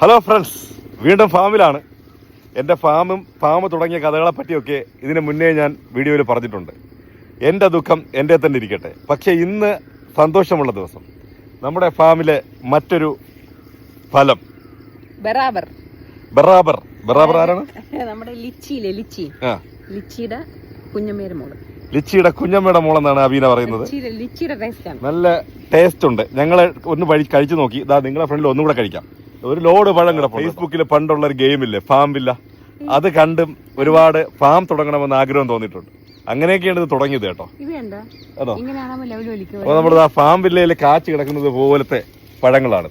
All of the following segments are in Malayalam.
ഹലോ ഫ്രണ്ട്സ് വീണ്ടും ഫാമിലാണ്. എന്റെ ഫാമും ഫാം തുടങ്ങിയ കഥകളെ പറ്റിയൊക്കെ ഇതിന് മുന്നേ ഞാൻ വീഡിയോയിൽ പറഞ്ഞിട്ടുണ്ട്. എന്റെ ദുഃഖം എന്റെ തന്നെ ഇരിക്കട്ടെ. പക്ഷേ ഇന്ന് സന്തോഷമുള്ള ദിവസം. നമ്മുടെ ഫാമിലെ മറ്റൊരു ഫലം. ബറാബർ. ബറാബർ. ബറാബർ ആരാണ്? നമ്മുടെ ലിച്ചിയിലെ ലിച്ചി? ലിച്ചിയുടെ കുഞ്ഞമ്മയുടെ മോൾ ലിച്ചിയുടെ കുഞ്ഞമ്മയുടെ മോളെന്നാണ് അബീന പറയുന്നത്. ലിച്ചിയുടെ ലിച്ചിയുടെ ടേസ്റ്റ് നല്ല ടേസ്റ്റ് ഉണ്ട്. ഞങ്ങൾ ഒന്ന് കഴിച്ചു നോക്കി. ഇതാ നിങ്ങളെ ഫ്രണ്ടിൽ ഒന്നും കൂടെ കഴിക്കാം. ഒരു ലോഡ് പഴം കിടപ്പുണ്ട്. ഫേസ്ബുക്കിൽ പണ്ടുള്ള ഒരു ഗെയിമില്ലേ ഫാം വില്ല അത് കണ്ടും ഒരുപാട് ഫാം തുടങ്ങണമെന്ന് ആഗ്രഹം തോന്നിയിട്ടുണ്ട്. അങ്ങനെയൊക്കെയാണ് ഇത് തുടങ്ങിയത് കേട്ടോ. അതോ അപ്പൊ നമ്മുടെ ആ ഫാം വില്ലയിൽ കാച്ചു കിടക്കുന്നത് പോലത്തെ പഴങ്ങളാണ്.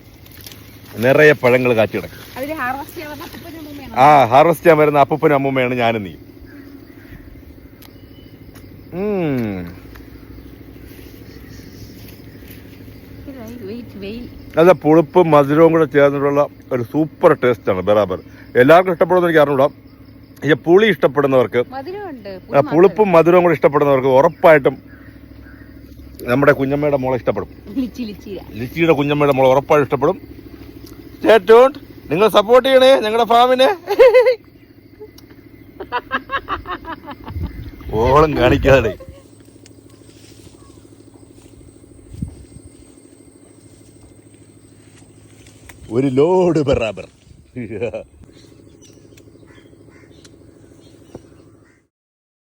നിറയെ പഴങ്ങൾ കാച്ചു കിടക്കും. അതിൽ ഹാർവസ്റ്റ് ചെയ്യാൻ അപ്പൂപ്പനും അമ്മൂമ്മയാണോ? ആ ഹാർവസ്റ്റ് ചെയ്യാൻ വരുന്ന അപ്പൂപ്പനും അമ്മൂമ്മയാണ് ഞാനും നീ അത് പുളിപ്പ് മധുരവും കൂടെ ചേർന്നിട്ടുള്ള ഒരു സൂപ്പർ ടേസ്റ്റ് ആണ് ബറാബർ. എല്ലാവർക്കും ഇഷ്ടപ്പെടുന്ന എനിക്ക് അറിഞ്ഞൂടാ. ഈ പുളി ഇഷ്ടപ്പെടുന്നവർക്ക് പുളിപ്പും മധുരവും കൂടെ ഇഷ്ടപ്പെടുന്നവർക്ക് ഉറപ്പായിട്ടും നമ്മുടെ കുഞ്ഞമ്മയുടെ മോളെ ഇഷ്ടപ്പെടും. ലിച്ചി ലിച്ചിയ ലിച്ചിയുടെ കുഞ്ഞമ്മയുടെ മോളെ ഉറപ്പായിട്ടും ഇഷ്ടപ്പെടും. നിങ്ങൾ സപ്പോർട്ട് ചെയ്യണേ ഞങ്ങളുടെ ഫാമിനെ. ഓളം കാണിക്കാതെ. ഒരു ലോഡ് ബറാബർ.